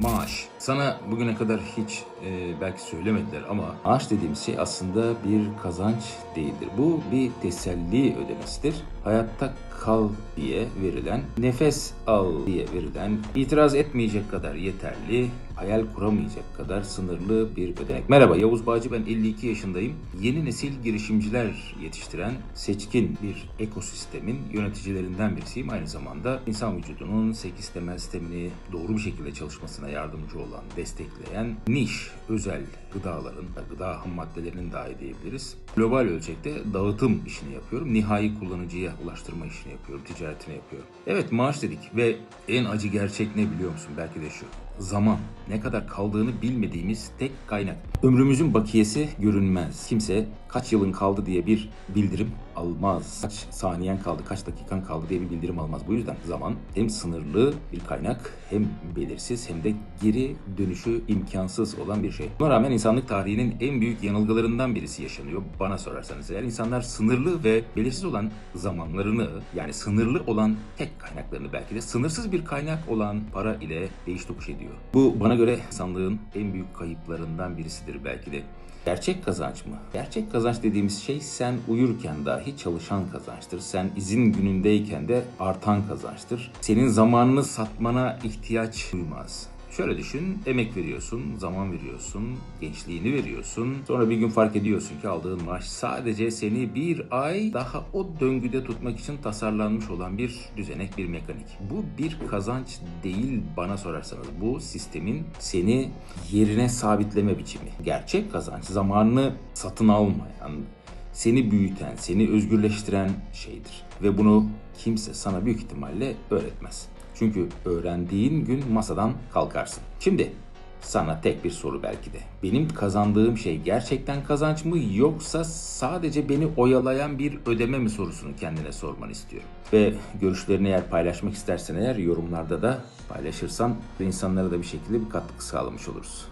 Maaş. Sana bugüne kadar hiç e, belki söylemediler ama maaş dediğimiz şey aslında bir kazanç değildir. Bu bir teselli ödemesidir. Hayatta kal diye verilen, nefes al diye verilen, itiraz etmeyecek kadar yeterli, hayal kuramayacak kadar sınırlı bir ödenek. Merhaba Yavuz Bağcı ben 52 yaşındayım. Yeni nesil girişimciler yetiştiren seçkin bir ekosistemin yöneticilerinden birisiyim. Aynı zamanda insan vücudunun 8 temel sistemini doğru bir şekilde çalışmasına yardımcı olan, destekleyen niş, özel gıdaların, gıda ham maddelerinin dahi diyebiliriz. Global ölçekte dağıtım işini yapıyorum. Nihai kullanıcıya ulaştırma işini yapıyorum, ticaretini yapıyorum. Evet maaş dedik ve en acı gerçek ne biliyor musun? Belki de şu. Zaman. Ne kadar kaldığını bilmediğimiz tek kaynak. Ömrümüzün bakiyesi görünmez. Kimse kaç yılın kaldı diye bir bildirim almaz. Kaç saniyen kaldı, kaç dakikan kaldı diye bir bildirim almaz. Bu yüzden zaman hem sınırlı bir kaynak hem belirsiz hem de geri dönüşü imkansız olan bir şey. Buna rağmen insanlık tarihinin en büyük yanılgılarından birisi yaşanıyor. Bana sorarsanız eğer insanlar sınırlı ve belirsiz olan zamanlarını yani sınırlı olan tek kaynaklarını belki de sınırsız bir kaynak olan para ile değiş tokuş ediyor. Bu bana göre insanlığın en büyük kayıplarından birisidir belki de. Gerçek kazanç mı? Gerçek kazanç dediğimiz şey sen uyurken dahi çalışan kazançtır. Sen izin günündeyken de artan kazançtır. Senin zamanını satmana ihtiyaç duymaz. Şöyle düşün, emek veriyorsun, zaman veriyorsun, gençliğini veriyorsun. Sonra bir gün fark ediyorsun ki aldığın maaş sadece seni bir ay daha o döngüde tutmak için tasarlanmış olan bir düzenek, bir mekanik. Bu bir kazanç değil bana sorarsanız. Bu sistemin seni yerine sabitleme biçimi. Gerçek kazanç zamanını satın almayan, seni büyüten, seni özgürleştiren şeydir. Ve bunu kimse sana büyük ihtimalle öğretmez. Çünkü öğrendiğin gün masadan kalkarsın. Şimdi sana tek bir soru belki de. Benim kazandığım şey gerçekten kazanç mı yoksa sadece beni oyalayan bir ödeme mi sorusunu kendine sormanı istiyorum. Ve görüşlerini eğer paylaşmak istersen eğer yorumlarda da paylaşırsan insanlara da bir şekilde bir katkı sağlamış oluruz.